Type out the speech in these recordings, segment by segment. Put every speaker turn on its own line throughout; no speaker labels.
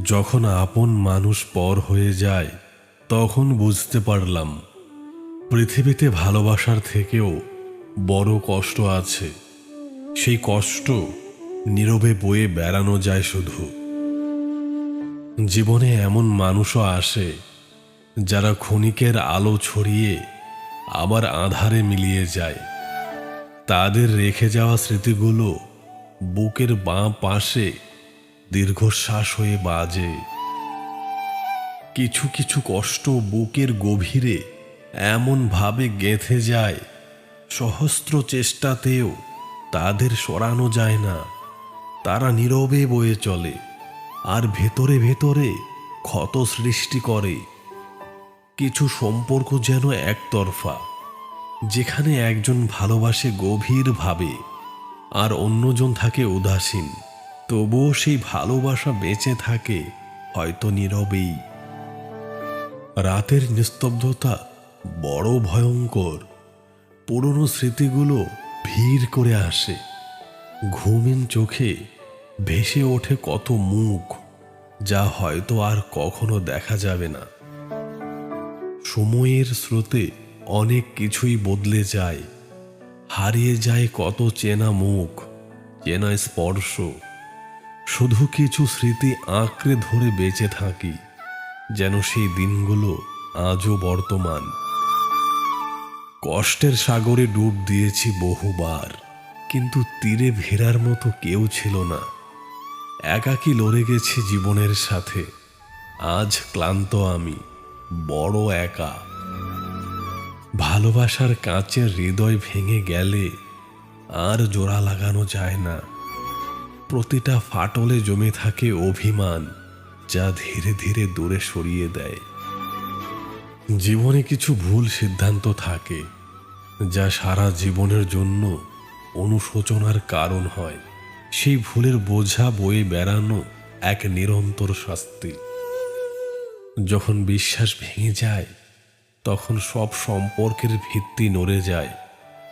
যখন আপন মানুষ পর হয়ে যায়, তখন বুঝতে পারলাম, পৃথিবীতে ভালোবাসার থেকেও বড় কষ্ট আছে। সেই কষ্ট নীরবে বয়ে বেড়ানো যায় শুধু। জীবনে এমন মানুষও আসে, যারা ক্ষণিকের আলো ছড়িয়ে আবার আধারে মিলিয়ে যায়। তাদের রেখে যাওয়া স্মৃতিগুলো বুকের বাঁ পাশে দীর্ঘশ্বাস হয়ে বাজে। কিছু কিছু কষ্ট বুকের গভীরে এমনভাবে গেঁথে যায়, সহস্র চেষ্টাতেও তাদের সরানো যায় না। তারা নীরবে বয়ে চলে আর ভেতরে ভেতরে ক্ষত সৃষ্টি করে। কিছু সম্পর্ক যেন একতরফা, যেখানে একজন ভালোবাসে গভীরভাবে আর অন্যজন থাকে উদাসীন। তবুও সেই ভালোবাসা বেঁচে থাকে হয়তো নীরবেই। রাতের নিস্তব্ধতা বড় ভয়ঙ্কর। পুরনো স্মৃতিগুলো ভিড় করে আসে। ঘুমিন চোখে ভেসে ওঠে কত মুখ, যা হয়তো আর কখনো দেখা যাবে না। সময়ের স্রোতে অনেক কিছুই বদলে যায়। হারিয়ে যায় কত চেনা মুখ, চেনা স্পর্শ। শুধু কিছু স্মৃতি আঁকড়ে ধরে বেঁচে থাকি, যেন সেই দিনগুলো আজও বর্তমান। কষ্টের সাগরে ডুব দিয়েছি বহুবার, কিন্তু তীরে ভেরার মতো কেউ ছিল না। একাকি লড়ে গেছি জীবনের সাথে, আজ ক্লান্ত আমি, বড় একা। ভালোবাসার কাঁচের হৃদয় ভেঙে গেলে আর জোড়া লাগানো যায় না। প্রতিটা ফাটলে জমে থাকে অভিমান, যা ধীরে ধীরে দূরে সরিয়ে দেয়। জীবনে কিছু ভুল সিদ্ধান্ত থাকে, যা সারা জীবনের জন্য অনুশোচনার কারণ হয়। সেই ভুলের বোঝা বয়ে বেড়ানো এক নিরন্তর শাস্তি। যখন বিশ্বাস ভেঙে যায়, তখন সব সম্পর্কের ভিত্তি নড়ে যায়।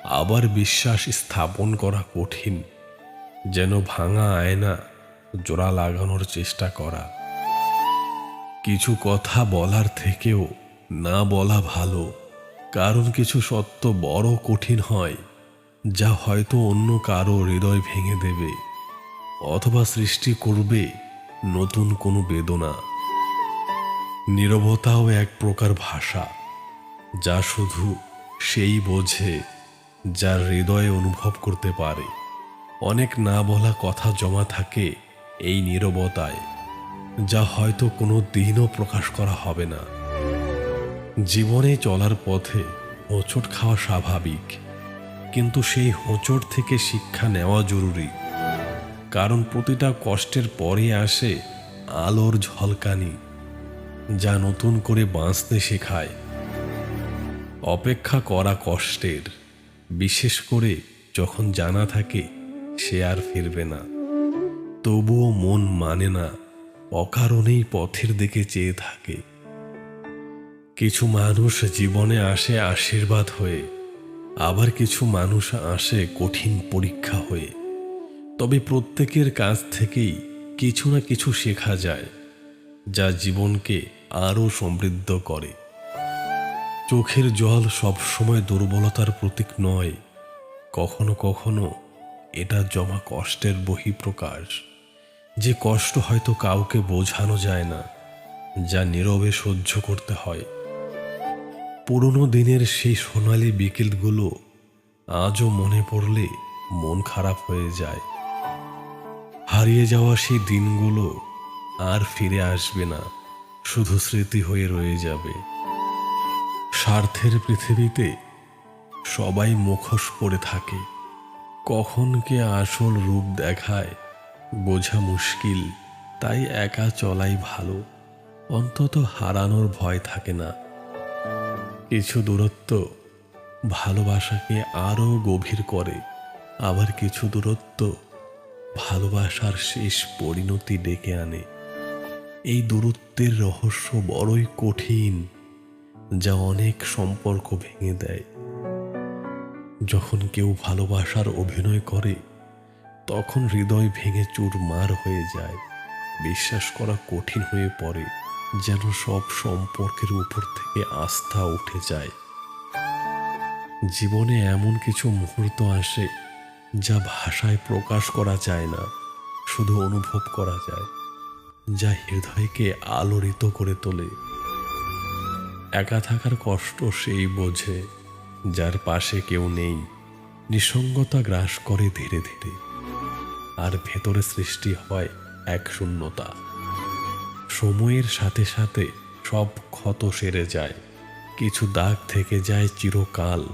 আবার বিশ্বাস স্থাপন করা কঠিন। যেন ভাঙা আয়না জোড়া লাগানোর চেষ্টা করা। কিছু কথা বলার থেকেও না বলা ভালো, কারণ কিছু সত্য বড় কঠিন হয়, যা হয়তো অন্য কারও হৃদয় ভেঙে দেবে, অথবা সৃষ্টি করবে নতুন কোনো বেদনা। নীরবতাও এক প্রকার ভাষা, যা শুধু সেই বোঝে, যার হৃদয়ে অনুভব করতে পারে। অনেক না বলা কথা জমা থাকে এই নীরবতায়, যা হয়তো কোনো দিনও প্রকাশ করা হবে না। জীবনে চলার পথে হোঁচট খাওয়া স্বাভাবিক, কিন্তু সেই হোঁচট থেকে শিক্ষা নেওয়া জরুরি। কারণ প্রতিটা কষ্টের পরে আসে আলোর ঝলকানি, যা নতুন করে বাঁচতে শেখায়। অপেক্ষা করা কষ্টের, বিশেষ করে যখন জানা থাকে সে আর ফিরবে না। তবুও মন মানে না, অকারণেই পথের দিকে চেয়ে থাকে। কিছু মানুষ জীবনে আসে আশীর্বাদ হয়ে, আবার কিছু মানুষ আসে কঠিন পরীক্ষা হয়ে। তবে প্রত্যেকের কাছ থেকেই কিছু না কিছু শেখা যায়, যা জীবনকে আরও সমৃদ্ধ করে। চোখের জল সবসময় দুর্বলতার প্রতীক নয়, কখনো কখনো এটা জমা কষ্টের বহিঃপ্রকাশ। যে কষ্ট হয়তো কাউকে বোঝানো যায় না, যা নীরবে সহ্য করতে হয়। পুরনো দিনের সেই সোনালি বিকেলগুলো আজও মনে পড়লে মন খারাপ হয়ে যায়। হারিয়ে যাওয়া সেই দিনগুলো আর ফিরে আসবে না, শুধু স্মৃতি হয়ে রয়ে যাবে। স্বার্থের পৃথিবীতে সবাই মুখোশ পরে থাকে। কখন কে আসল রূপ দেখায়? বোঝা মুশকিল, তাই একা চলাই ভালো। অন্তত হারানোর ভয় থাকে না। কিছু দূরত্ব ভালোবাসাকে আরও গভীর করে। আবার কিছু দূরত্ব ভালোবাসার শেষ পরিণতি ডেকে আনে। এই দূরত্বের রহস্য বড়ই কঠিন, যা অনেক সম্পর্ক ভেঙে দেয়। যখন কেউ ভালোবাসার অভিনয় করে, তখন হৃদয় ভেঙে চুরমার হয়ে যায়। বিশ্বাস করা কঠিন হয়ে পড়ে, যেন সব সম্পর্কের উপর থেকে আস্থা উঠে যায়। জীবনে এমন কিছু মুহূর্ত আসে, যা ভাষায় প্রকাশ করা যায় না, শুধু অনুভব করা যায়, যা হৃদয়কে আলোড়িত করে তোলে। একা থাকার কষ্ট সেই বোঝে। যার পাশে কেউ নেই, নিঃসঙ্গতা গ্রাস করে ধীরে ধীরে। আর ভেতরে সৃষ্টি হয় এক শূন্যতা। সময়ের সাথে সাথে সব ক্ষত সেরে যায়। কিছু দাগ থেকে যায় চিরকাল।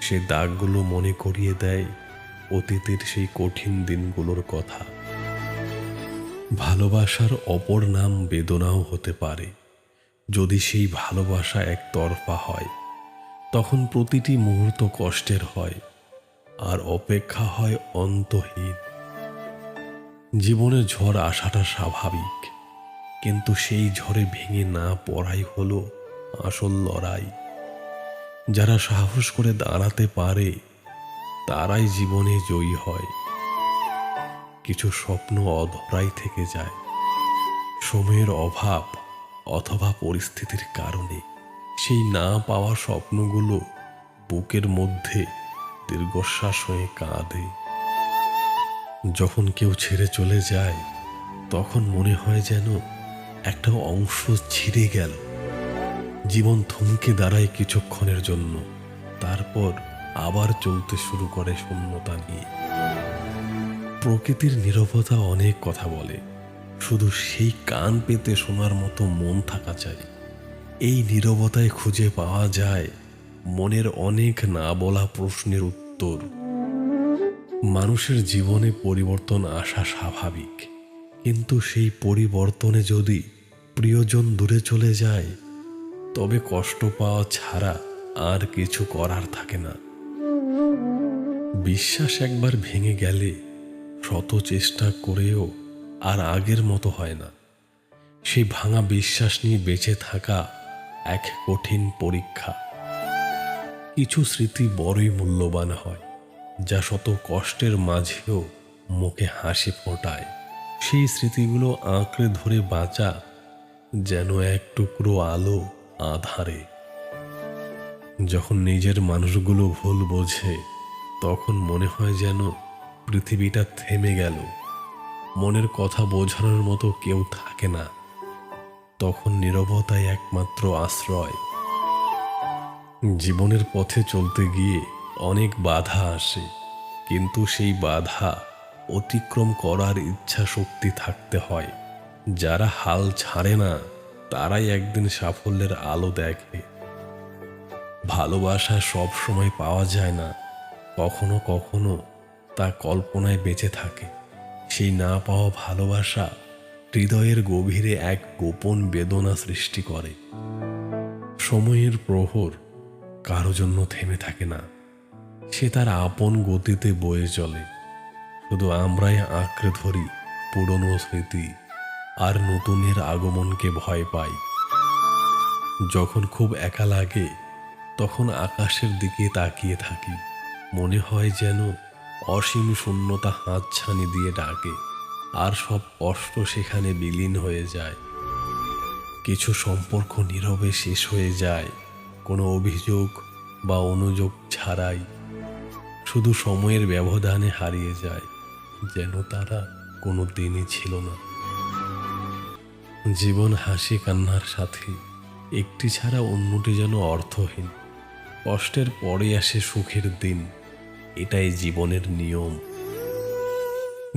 সে দাগগুলো মনে করিয়ে দেয় অতীতের সেই কঠিন দিনগুলোর কথা। ভালোবাসার অপর নাম বেদনাও হতে পারে। যদি সেই ভালোবাসা একতরফা হয় তখন প্রতিটি মুহূর্ত কষ্টের হয়, আর অপেক্ষা হয় অন্তহীন। জীবনের ঝড় আসাটা স্বাভাবিক, কিন্তু সেই ঝড়ে ভেঙে না পড়াই হলো আসল লড়াই। যারা সাহস করে দাঁড়াতে পারে, তারাই জীবনে জয়ী হয়। কিছু স্বপ্ন অধরাই থেকে যায়। সময়ের অভাব অথবা পরিস্থিতির কারণে সেই না পাওয়া স্বপ্নগুলো বুকের মধ্যে দীর্ঘশ্বাস হয়ে কাঁদে। যখন কেউ ছেড়ে চলে যায়, তখন মনে হয় যেন একটা অংশ ছিঁড়ে গেল। জীবন থমকে দাঁড়ায় কিছুক্ষণের জন্য, তারপর আবার চলতে শুরু করে শূন্যতা নিয়ে। প্রকৃতির নীরবতা অনেক কথা বলে, শুধু সেই কান পেতে শোনার মতো মন থাকা চাই। এই নীরবতায় খুঁজে পাওয়া যায় মনের অনেক না বলা প্রশ্নের উত্তর। মানুষের জীবনে পরিবর্তন আসা স্বাভাবিক। কিন্তু সেই পরিবর্তনে যদি প্রিয়জন দূরে চলে যায়, তবে কষ্ট পাওয়া ছাড়া আর কিছু করার থাকে না। বিশ্বাস একবার ভেঙে গেলে শত চেষ্টা করেও আর আগের মতো হয় না। সেই ভাঙা বিশ্বাস নিয়ে বেঁচে থাকা এক কঠিন পরীক্ষা। কিছু স্মৃতি বড়ই মূল্যবান হয়, যা শত কষ্টের মাঝেও মুখে হাসি ফোটায়। সেই স্মৃতিগুলো আঁকড়ে ধরে বাঁচা যেন এক টুকরো আলো আধারে। যখন নিজের মানুষগুলো ভুল বোঝে, তখন মনে হয় যেন পৃথিবীটা থেমে গেল। মনের কথা বোঝানোর মতো কেউ থাকে না। তখন নীরবতাই একমাত্র আশ্রয়। জীবনের পথে চলতে গিয়ে অনেক বাধা আসে, কিন্তু সেই বাধা অতিক্রম করার ইচ্ছা শক্তি থাকতে হয়। যারা হাল ছাড়ে না, তারাই একদিন সাফল্যের আলো দেখে। ভালোবাসা সব সময় পাওয়া যায় না, কখনো কখনো তা কল্পনায় বেঁচে থাকে। সেই না পাওয়া ভালোবাসা হৃদয়ের গভীরে এক গোপন বেদনা সৃষ্টি করে। সময়ের প্রহর কারও জন্য থেমে থাকে না। সে তার আপন গতিতে বয়ে চলে। শুধু আমরাই আঁকড়ে ধরি পুরনো স্মৃতি আর নতুনের আগমনকে ভয় পাই। যখন খুব একা লাগে, তখন আকাশের দিকে তাকিয়ে থাকি। মনে হয় যেন অসীম শূন্যতা হাতছানি দিয়ে ডাকে। আর সব কষ্ট সেখানে বিলীন হয়ে যায়। কিছু সম্পর্ক নীরবে শেষ হয়ে যায়। কোনো অভিযোগ বা অনুযোগ ছাড়াই। শুধু সময়ের ব্যবধানে হারিয়ে যায়, যেন তারা কোনো দিনই ছিল না। জীবন হাসি কান্নার সাথে, একটি ছাড়া অন্যটি যেন অর্থহীন। কষ্টের পরে আসে সুখের দিন, এটাই জীবনের নিয়ম।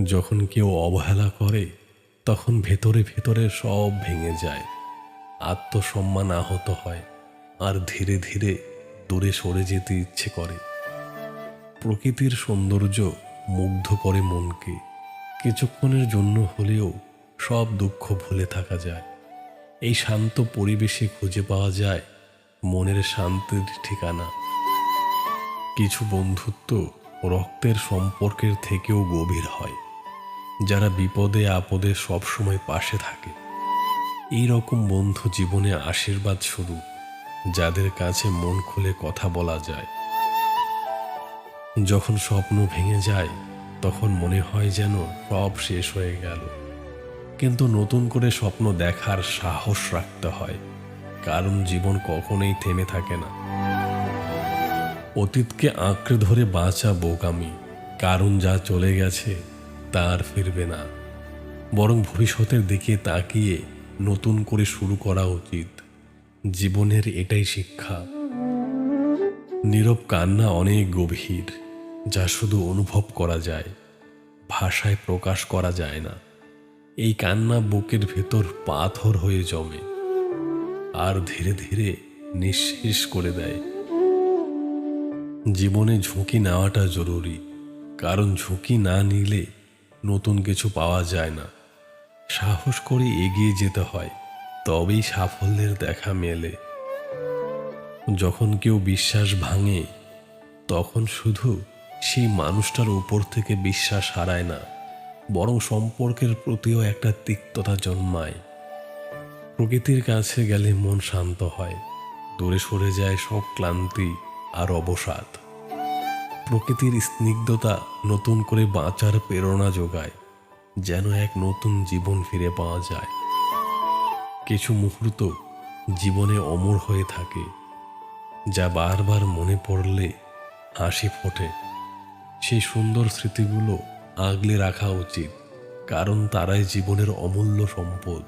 যখন কেউ অবহেলা করে, তখন ভেতরে ভেতরে সব ভেঙে যায়। আত্মসম্মান আহত হয়, আর ধীরে ধীরে দূরে সরে যেতে ইচ্ছে করে। প্রকৃতির সৌন্দর্য মুগ্ধ করে মনকে। কিছুক্ষণের জন্য হলেও সব দুঃখ ভুলে থাকা যায়। এই শান্ত পরিবেশে খুঁজে পাওয়া যায় মনের শান্তির ঠিকানা। কিছু বন্ধুত্ব রক্তের সম্পর্কের থেকেও গভীর হয়। যারা বিপদে, আপদে সবসময় পাশে থাকে। এই রকম বন্ধু জীবনে আশীর্বাদ শুরু যাদের কাছে মন খুলে কথা বলা যায়। যখন স্বপ্ন ভেঙে যায়, তখন মনে হয় যেন সব শেষ হয়ে গেল। কিন্তু নতুন করে স্বপ্ন দেখার সাহস রাখতে হয়, কারণ জীবন কখনোই থেমে থাকে না। অতীতকে আঁকড়ে ধরে বাঁচা বোকামি, কারণ যা চলে গেছে তা আর ফিরবে না। বরং ভবিষ্যতের দিকে তাকিয়ে নতুন করে শুরু করা উচিত। জীবনের এটাই শিক্ষা। নীরব কান্না অনেক গভীর, যা শুধু অনুভব করা যায়, ভাষায় প্রকাশ করা যায় না। এই কান্না বুকের ভেতর পাথর হয়ে জমে, আর ধীরে ধীরে নিঃশেষ করে দেয়। জীবনে ঝুঁকি নেওয়াটা জরুরি, কারণ ঝুঁকি না নিলে নতুন কিছু পাওয়া যায় না। সাহস করে এগিয়ে যেতে হয়, তবেই সাফল্যের দেখা মেলে। যখন কেউ বিশ্বাস ভাঙে, তখন শুধু সেই মানুষটার উপর থেকে বিশ্বাস হারায় না, বরং সম্পর্কের প্রতিও একটা তিক্ততা জন্মায়। প্রকৃতির কাছে গেলে মন শান্ত হয়, দূরে সরে যায় সব ক্লান্তি আর অবসাদ। প্রকৃতির স্নিগ্ধতা নতুন করে বাঁচার প্রেরণা যোগায়, যেন এক নতুন জীবন ফিরে পাওয়া যায়। কিছু মুহূর্ত জীবনে অমর হয়ে থাকে, যা বারবার মনে পড়লে হাসি ফোটে। সেই সুন্দর স্মৃতিগুলো আগলে রাখা উচিত, কারণ তারাই জীবনের অমূল্য সম্পদ।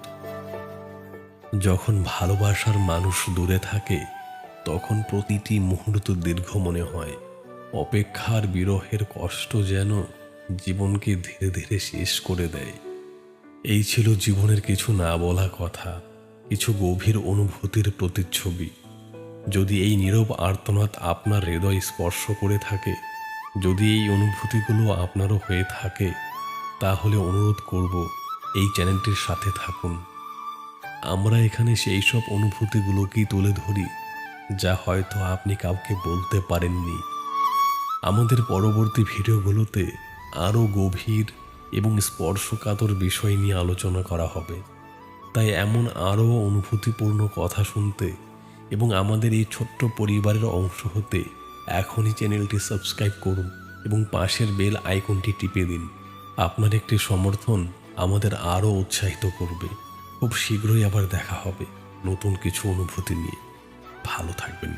যখন ভালোবাসার মানুষ দূরে থাকে, তখন প্রতিটি মুহূর্ত দীর্ঘ মনে হয়। অপেক্ষার বিরহের কষ্ট যেন জীবনকে ধীরে ধীরে শেষ করে দেয়। এই ছিল জীবনের কিছু না বলা কথা, কিছু গভীর অনুভূতির প্রতিচ্ছবি। যদি এই নীরব আর্তনাদ আপনার হৃদয় স্পর্শ করে থাকে, যদি এই অনুভূতিগুলো আপনারও হয়ে থাকে, তাহলে অনুরোধ করব এই চ্যানেলটির সাথে থাকুন। আমরা এখানে সেই সব অনুভূতিগুলোকেই তুলে ধরি, যা হয়তো আপনি কাউকে বলতে পারেননি। আমাদের পরবর্তী ভিডিওগুলোতে আরও গভীর এবং স্পর্শকাতর বিষয় নিয়ে আলোচনা করা হবে। তাই এমন আরও অনুভূতিপূর্ণ কথা শুনতে এবং আমাদের এই ছোট্ট পরিবারের অংশ হতে এখনই চ্যানেলটি সাবস্ক্রাইব করুন এবং পাশের বেল আইকনটি টিপে দিন। আপনার একটি সমর্থন আমাদের আরও উৎসাহিত করবে। খুব শীঘ্রই আবার দেখা হবে নতুন কিছু অনুভূতি নিয়ে। ভালো থাকবেন।